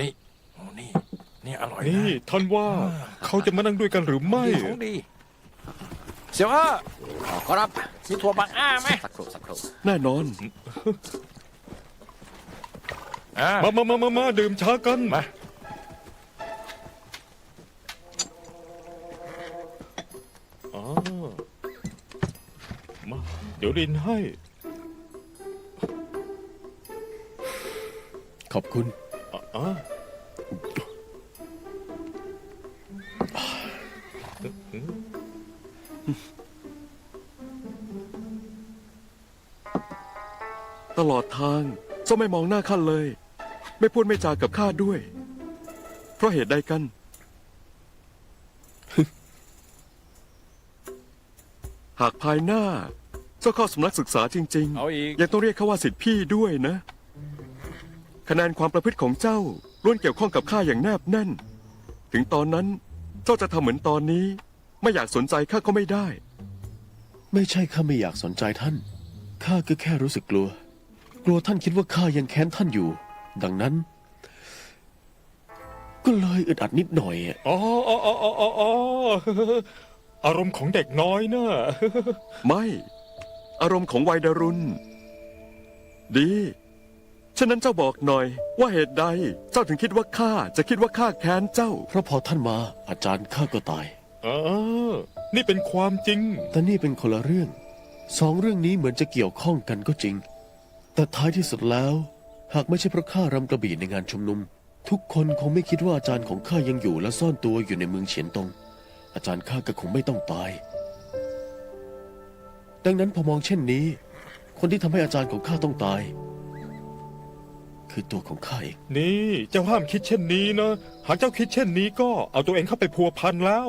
นี่โอ้นี่ นี่อร่อยนี่นะท่านว่าเขาจะมานั่งด้วยกันหรือไม่ดีของดี เสียวเออขอรับมีถั่วบักอ้าไหมสักครู่สักครู่แน่นอน อ่ามามามามามาดื่มชากันมาอ๋อมาเดี๋ยวรินให้ ขอบคุณอะอะตลอดทางเจ้าไม่มองหน้าข้าเลย ไม่พูดไม่จากับข้าด้วย เพราะเหตุใดกัน หากภายหน้า เจ้าเข้าสำนักศึกษาจริงเอาอีกๆยังต้องเรียกเขาว่าสิทธิพี่ด้วยนะ คะแนนความประพฤติของเจ้าล้วนเกี่ยวข้องกับข้าอย่างแนบแน่น ถึงตอนนั้นเจ้าจะทำเหมือนตอนนี้ ไม่อยากสนใจข้าก็ไม่ได้ ไม่ใช่ข้าไม่อยากสนใจท่าน ข้าก็แค่รู้สึกกลัว กลัวท่านคิดว่าข้ายังแค้นท่านอยู่ ดังนั้น ก็เลยอึดอัดนิดหน่อยอะอ๋ออ๋ออ๋ออ๋ออ๋ออ๋ออารมณ์ของเด็กน้อยนะ ไม่ อารมณ์ของวัยดารุณดี ฉะนั้นเจ้าบอกหน่อย ว่าเหตุใด เจ้าถึงคิดว่าข้าจะคิดว่าข้าแค้นเจ้า เพราะพอท่านมาอาจารย์ข้าก็ตาย เออ นี่เป็นความจริง แต่นี่เป็นคนละเรื่อง สองเรื่องนี้เหมือนจะเกี่ยวข้องกันก็จริง แต่ท้ายที่สุดแล้ว หากไม่ใช่เพราะข้ารำกระบี่ในงานชุมนุม ทุกคนคงไม่คิดว่าอาจารย์ของข้ายังอยู่และซ่อนตัวอยู่ในเมืองเฉียนตง อาจารย์ข้าก็คงไม่ต้องตาย ดังนั้นพอมองเช่นนี้ คนที่ทำให้อาจารย์ของข้าต้องตาย คือตัวของข้าเอง นี่เจ้าห้ามคิดเช่นนี้นะ หากเจ้าคิดเช่นนี้ก็เอาตัวเองเข้าไปพัวพันแล้ว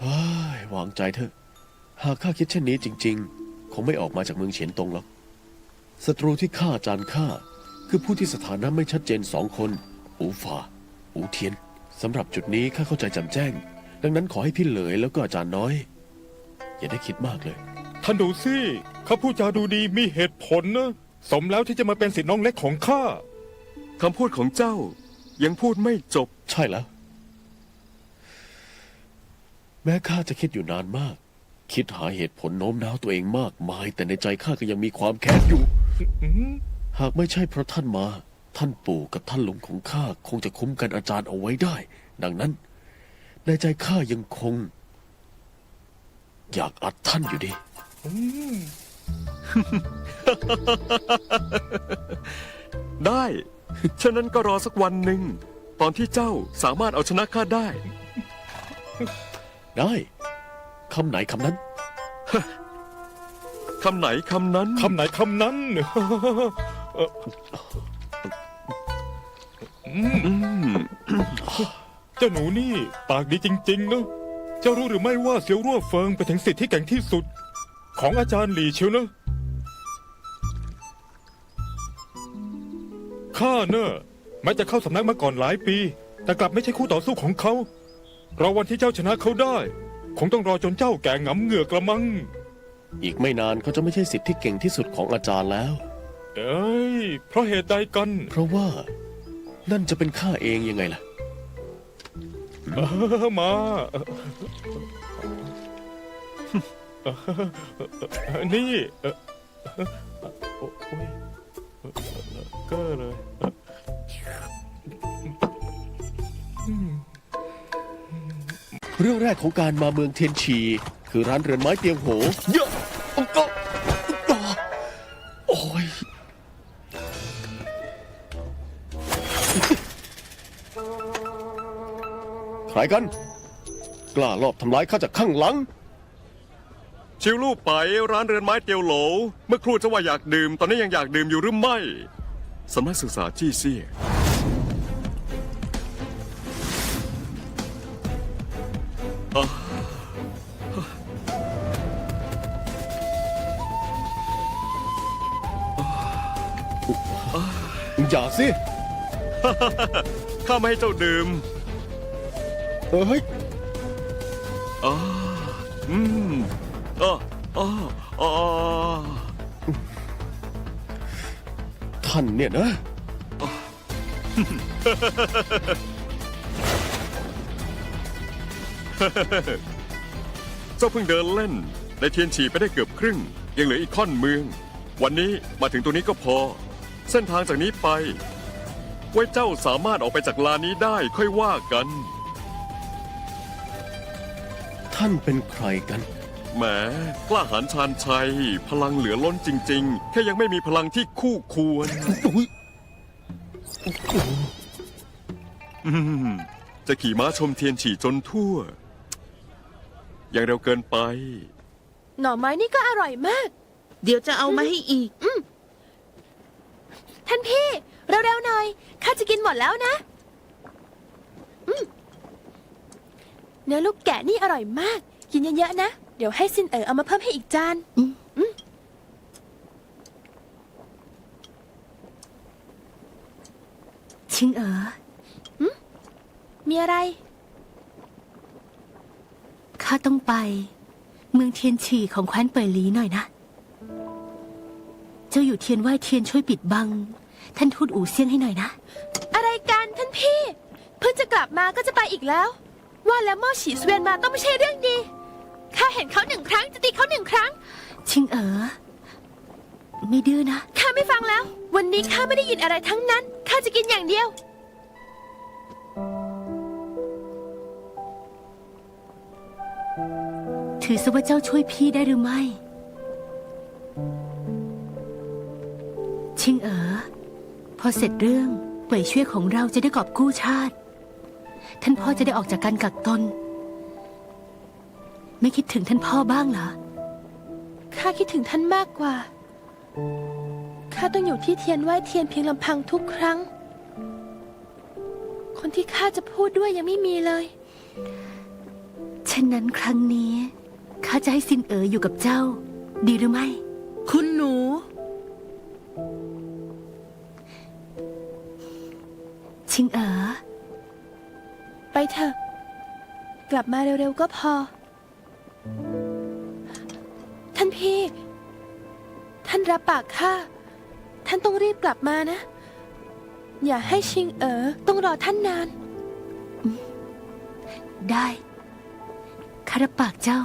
เฮ้ยวางใจเถอะ หากข้าคิดเช่นนี้จริง ๆ คงไม่ออกมาจากเมืองเฉียนตงหรอกศัตรูที่ฆ่าอาจารย์ข้าคือผู้ที่สถานะไม่ชัดเจนสองคนอูฝ่าอูเทียนสำหรับจุดนี้ข้าเข้าใจจำแจ้ง ดังนั้นขอให้พี่เหลยแล้วก็อาจารย์น้อย อย่าได้คิดมากเลย ท่านดูสิเขาพูดจาดูดีมีเหตุผลนะ สมแล้วที่จะมาเป็นสิทธิน้องเล็กของข้า คำพูดของเจ้ายังพูดไม่จบ ใช่แล้ว แม้ข้าจะคิดอยู่นานมาก คิดหาเหตุผลโน้มน้าวตัวเองมากมาย แต่ในใจข้าก็ยังมีความแค้นอยู่ หากไม่ใช่เพราะท่านมา ท่านปู่กับท่านลุงของข้าคงจะคุ้มกันอาจารย์เอาไว้ได้ ดังนั้น ในใจข้ายังคง อยากอัดท่านอยู่ดี ได้ฉะนั้นก็รอสักวันหนึ่ง ตอนที่เจ้าสามารถเอาชนะข้าได้ ได้ คำไหนคำนั้น คำไหนคำนั้น คำไหนคำนั้นเอ่ออืมอืมเจ้าหนูนี่ปากดีจริงๆนะเจ้ารู้หรือไม่ว่าเสียวรั่วเฟิงไปถึงสิทธิ์ที่เก่งที่สุด ของอาจารย์หลี่เชียวนะ ข้าเนอะแม้จะเข้าสำนักมาก่อนหลายปี แต่กลับไม่ใช่คู่ต่อสู้ของเขารอวันที่เจ้าชนะเขาได้ คงต้องรอจนเจ้าแก่หงำเหงือกละมัง อีกไม่นานเขาจะไม่ใช่สิทธิ์ที่เก่งที่สุดของอาจารย์แล้ว เอ้ย เพราะเหตุใดกัน เพราะว่านั่นจะเป็นข้าเองยังไงล่ะเออมาเออนี่เออโอ้ยก็เลยเรื่องแรกของการมาเมืองเทียนชี คือร้านเรือนไม้เตียงโหเยอะอุ๊ยอ๊ะอ๊ะโอ้ยใครกัน กล้าลอบทำร้ายข้าจากข้างหลัง ชิวลูกไปร้านเรือนไม้เตียวโหล เมื่อครู่จะว่าอยากดื่ม ตอนนี้ยังอยากดื่มอยู่หรือไม่ สำนักศึกษาจี้เซี่ยอย่าสิข้าไม่ให้เจ้าดื่มเฮ้ยอ่าอืมอ่าอ่าอ่า ท่านเนี่ยนะ เจ้าเพิ่งเดินเล่นได้เทียนฉีไปได้เกือบครึ่ง ยังเหลืออีกค่อนเมือง วันนี้มาถึงตัวนี้ก็พอ เส้นทางจากนี้ไป ไว้เจ้าสามารถออกไปจากลานนี้ได้ค่อยว่ากัน ท่านเป็นใครกัน แหมกล้าหาญชาญชัย พลังเหลือล้นจริง ๆ แค่ยังไม่มีพลังที่คู่ควรอืมจะขี่ม้าชมเทียนฉี่จนทั่ว ยังเร็วเกินไป หน่อไม้นี่ก็อร่อยมาก เดี๋ยวจะเอามาให้อีก ท่านพี่ เร็วๆหน่อย ข้าจะกินหมดแล้วนะอืมเนื้อลูกแกะนี่อร่อยมาก กินเยอะๆนะ เดี๋ยวให้ซินเอ๋อเอามาเพิ่มให้อีกจานอืมอืมชิงเอ๋ออืมมีอะไร ข้าต้องไป เมืองเทียนฉี่ของแคว้นเป่ยหลีหน่อยนะ เจ้าอยู่เทียนไหว้เทียนช่วยปิดบัง ท่านทูตอู่เซี่ยงให้หน่อยนะ อะไรกันท่านพี่ เพิ่งจะกลับมาก็จะไปอีกแล้ว ว่าแล้วหม่อฉีสเวียนมาต้องไม่ใช่เรื่องดี ข้าเห็นเขาหนึ่งครั้งจะตีเขาหนึ่งครั้ง ชิงเอ๋อไม่ดื้อนะ ข้าไม่ฟังแล้ว วันนี้ข้าไม่ได้ยินอะไรทั้งนั้น ข้าจะกินอย่างเดียว ถือซะว่าเจ้าช่วยพี่ได้หรือไม่ ชิงเอ๋อพอเสร็จเรื่องเป่ยช่วยของเราจะได้กอบกู้ชาติ ท่านพ่อจะได้ออกจากการกักตน ไม่คิดถึงท่านพ่อบ้างเหรอ ข้าคิดถึงท่านมากกว่า ข้าต้องอยู่ที่เทียนไหว้เทียนเพียงลำพังทุกครั้ง คนที่ข้าจะพูดด้วยยังไม่มีเลย เช่นนั้นครั้งนี้ข้าจะให้ซินเอ๋ออยู่กับเจ้า ดีหรือไม่ คุณหนู ชิงเอ๋อ ไปเถอะ กลับมาเร็วๆก็พอท่าน พี่ ท่านรับปากข้า ท่านต้องรีบกลับมานะ อย่าให้ชิงเอ๋อต้องรอท่านนาน ได้ข้ารับปากเจ้า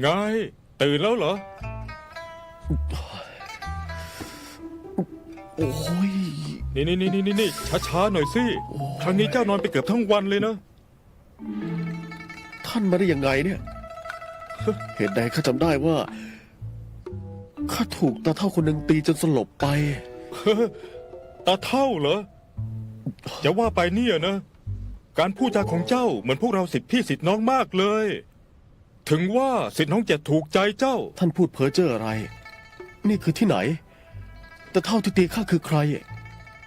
ไงตื่นแล้วเหรอ โอ้ย นี่นี่นี่นี่นี่ช้าๆหน่อยสิ ครั้งนี้เจ้านอนไปเกือบทั้งวันเลยนะ ท่านมาได้ยังไงเนี่ย เหตุใดข้าจำได้ว่าข้าถูกตาเท่าคนหนึ่งตีจนสลบไป ตาเท่าเหรอ จะว่าไปเนี่ยนะ การพูดจาของเจ้าเหมือนพวกเราสิทธิพี่สิทธิน้องมากเลย ถึงว่าสิทธิน้องจะถูกใจเจ้า ท่านพูดเพ้อเจ้ออะไร นี่คือที่ไหน แต่เท่าที่ตีข้าคือใคร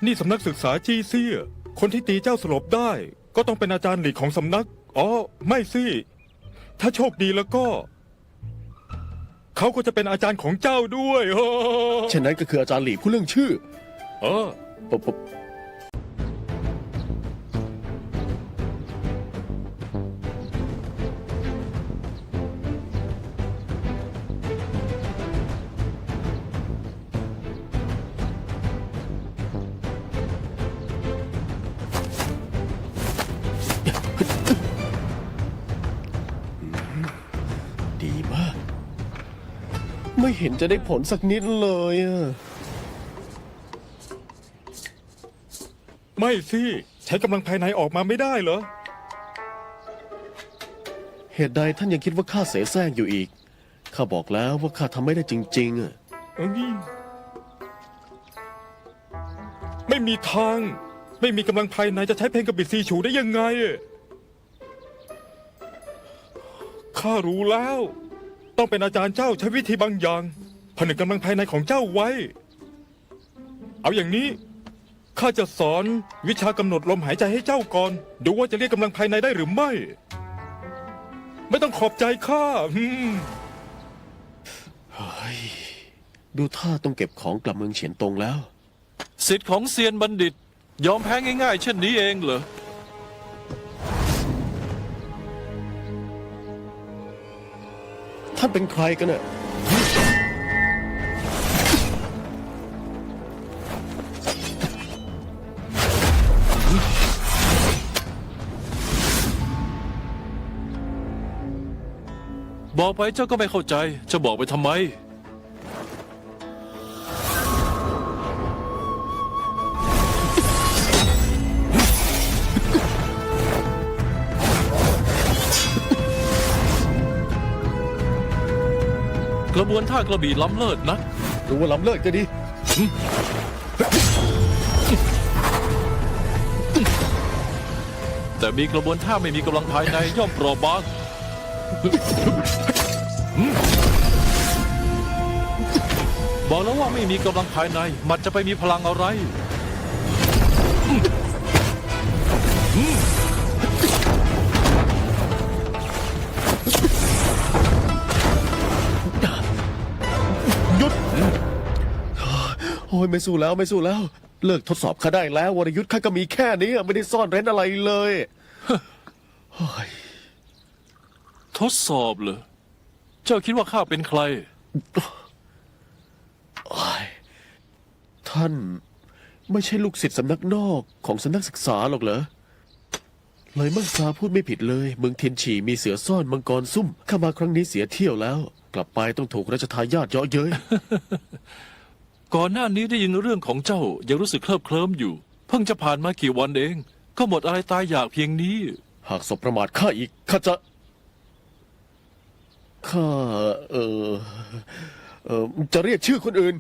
นี่สำนักศึกษาจีเซียคนที่ตีเจ้าสลบได้ ก็ต้องเป็นอาจารย์หลีกของสำนัก อ๋อ ไม่สิ ถ้าโชคดีแล้วก็ เขาก็จะเป็นอาจารย์ของเจ้าด้วยเช่นนั้นก็คืออาจารย์หลีผู้เรื่องชื่อ เออ ปป ไม่เห็นจะได้ผลสักนิดเลยอะไม่สิ ใช้กำลังภายในออกมาไม่ได้เหรอ เหตุใดท่านยังคิดว่าข้าเสแสร้งอยู่อีก ข้าบอกแล้วว่าข้าทำไม่ได้จริงๆอะเอ้ยไม่มีทาง ไม่มีกำลังภายในจะใช้เพลงกับบิดซีฉูได้ยังไง ข้ารู้แล้ว ต้องเป็นอาจารย์เจ้าใช้วิธีบางอย่างผนึกกำลังภายในของเจ้าไว้ เอาอย่างนี้ ข้าจะสอนวิชากำหนดลมหายใจให้เจ้าก่อน ดูว่าจะเรียกกำลังภายในได้หรือไม่ ไม่ต้องขอบใจข้าอืมเฮ้ยดูท่าต้องเก็บของกลับเมืองเฉียนตงแล้ว สิทธิ์ของเซียนบัณฑิต ยอมแพ้ง่ายๆ เช่นนี้เองเหรอ ท่านเป็นใครกันเนี่ยบอกไปเจ้าก็ไม่เข้าใจ จะบอกไปทำไม ระบวนท่ากระบี่ล้ำเลิศนะรู้ว่าล้ำเลิศก็ดีแต่มีกระบวนท่าไม่มีกำลังภายในย่อมเปราะบางบอกแล้วว่าไม่มีกำลังภายใน มันจะไปมีพลังอะไร โอ้ยไม่สู้แล้วไม่สู้แล้ว เลิกทดสอบข้าได้แล้ววรยุทธ์ข้าก็มีแค่นี้ไม่ได้ซ่อนเร้นอะไรเลยทดสอบเหรอ เจ้าคิดว่าข้าเป็นใครท่านไม่ใช่ลูกศิษย์สำนักนอกของสำนักศึกษาหรอกเหรอ เลยมั่งซาพูดไม่ผิดเลย เมืองเทียนฉีมีเสือซ่อนมังกรซุ่มข้ามาครั้งนี้เสียเที่ยวแล้ว กลับไปต้องถูกราชทายาทเยาะเย้ย ก่อนหน้านี้ได้ยินเรื่องของเจ้ายังรู้สึกเคลิบเคลิ้มอยู่ เพิ่งจะผ่านมากี่วันเอง ก็หมดอะไรตายอยากเพียงนี้ หากสบประมาทข้าอีกข้าจะข้าเออเออจะเรียกชื่อคนอื่น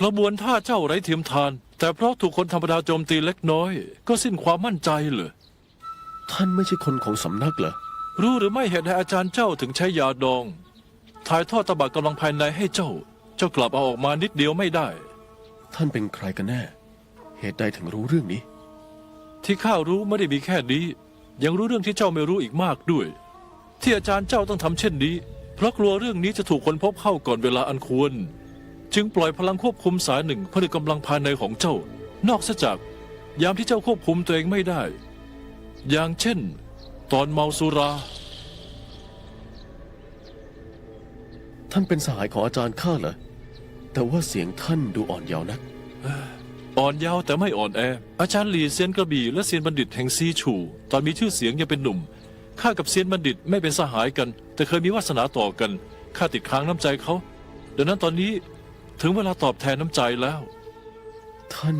กระบวนท่าเจ้าไร้เทียมทาน แต่เพราะถูกคนธรรมดาโจมตีเล็กน้อย ก็สิ้นความมั่นใจเหรอท่านไม่ใช่คนของสำนักเหรอรู้หรือไม่เหตุใดอาจารย์เจ้าถึงใช้ยาดอง ถ่ายทอดตบะกำลังภายในให้เจ้าเจ้ากลับเอาออกมานิดเดียวไม่ได้ ท่านเป็นใครกันแน่ เหตุใดถึงรู้เรื่องนี้ ที่ข้ารู้ไม่ได้มีแค่นี้ ยังรู้เรื่องที่เจ้าไม่รู้อีกมากด้วย ที่อาจารย์เจ้าต้องทำเช่นนี้ เพราะกลัวเรื่องนี้จะถูกคนพบเข้าก่อนเวลาอันควร จึงปล่อยพลังควบคุมสายหนึ่งผนึกกำลังภายในของเจ้า นอกเสียจาก ยามที่เจ้าควบคุมตัวเองไม่ได้ อย่างเช่น ตอนเมาสุรา ท่านเป็นสหายของอาจารย์ข้าเหรอ แต่ว่าเสียงท่านดูอ่อนเยาว์นัก อ่อนเยาว์แต่ไม่อ่อนแอ อาจารย์หลีเซียนกระบี่และเซียนบัณฑิตแห่งซีฉู ตอนมีชื่อเสียงยังเป็นหนุ่ม ข้ากับเซียนบัณฑิตไม่เป็นสหายกัน แต่เคยมีวาสนาต่อกัน ข้าติดค้างน้ำใจเขา ดังนั้นตอนนี้ถึงเวลาตอบแทนน้ำใจแล้ว ท่าน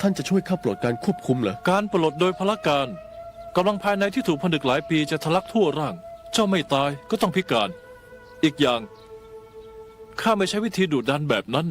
ท่านจะช่วยข้าปลดการควบคุมเหรอ การปลดโดยพละการกำลังภายในที่ถูกผนึกหลายปีจะทะลักทั่วร่าง เจ้าไม่ตายก็ต้องพิการ อีกอย่าง ข้าไม่ใช้วิธีดุดันแบบนั้น